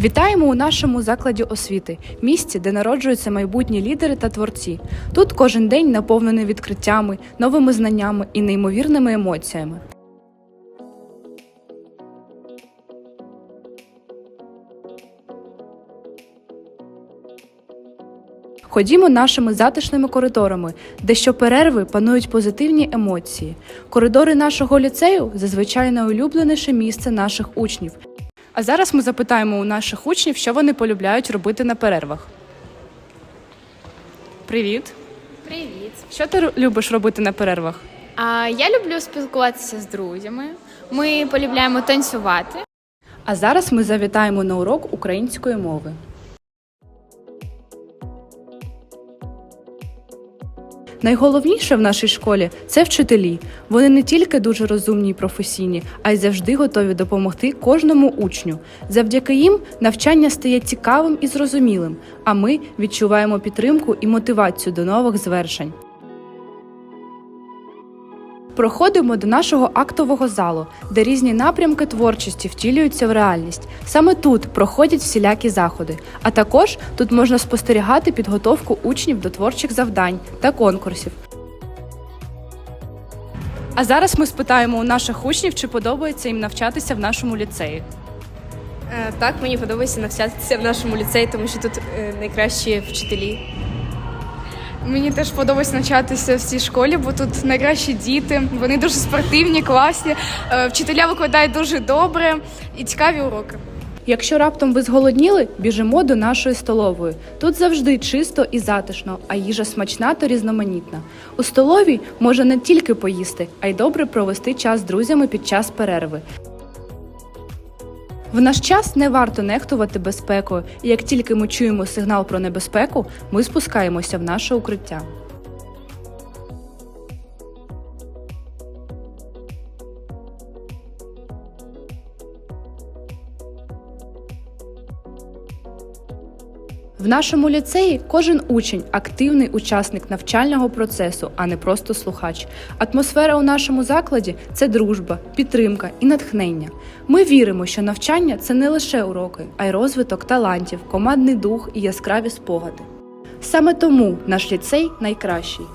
Вітаємо у нашому закладі освіти, місці, де народжуються майбутні лідери та творці. Тут кожен день наповнений відкриттями, новими знаннями і неймовірними емоціями. Ходімо нашими затишними коридорами, де щоперерви панують позитивні емоції. Коридори нашого ліцею зазвичай найулюбленіше місце наших учнів. А зараз ми запитаємо у наших учнів, що вони полюбляють робити на перервах. Привіт! Привіт. Що ти любиш робити на перервах? А я люблю спілкуватися з друзями. Ми полюбляємо танцювати. А зараз ми завітаємо на урок української мови. Найголовніше в нашій школі це вчителі. Вони не тільки дуже розумні і професійні, а й завжди готові допомогти кожному учню. Завдяки їм навчання стає цікавим і зрозумілим, а ми відчуваємо підтримку і мотивацію до нових звершень. Проходимо до нашого актового залу, де різні напрямки творчості втілюються в реальність. Саме тут проходять всілякі заходи. А також тут можна спостерігати підготовку учнів до творчих завдань та конкурсів. А зараз ми спитаємо у наших учнів, чи подобається їм навчатися в нашому ліцеї. Е, Так, мені подобається навчатися в нашому ліцеї, тому що тут е, найкращі вчителі. Мені теж подобається навчатися в цій школі, бо тут найкращі діти, вони дуже спортивні, класні. Е, Вчителя викладають дуже добре і цікаві уроки. Якщо раптом ви зголодніли, біжимо до нашої столової. Тут завжди чисто і затишно, а їжа смачна та різноманітна. У столовій можна не тільки поїсти, а й добре провести час з друзями під час перерви. В наш час не варто нехтувати безпекою, і як тільки ми чуємо сигнал про небезпеку, ми спускаємося в наше укриття. В нашому ліцеї кожен учень активний учасник навчального процесу, а не просто слухач. Атмосфера у нашому закладі це дружба, підтримка і натхнення. Ми віримо, що навчання це не лише уроки, а й розвиток талантів, командний дух і яскраві спогади. Саме тому наш ліцей найкращий.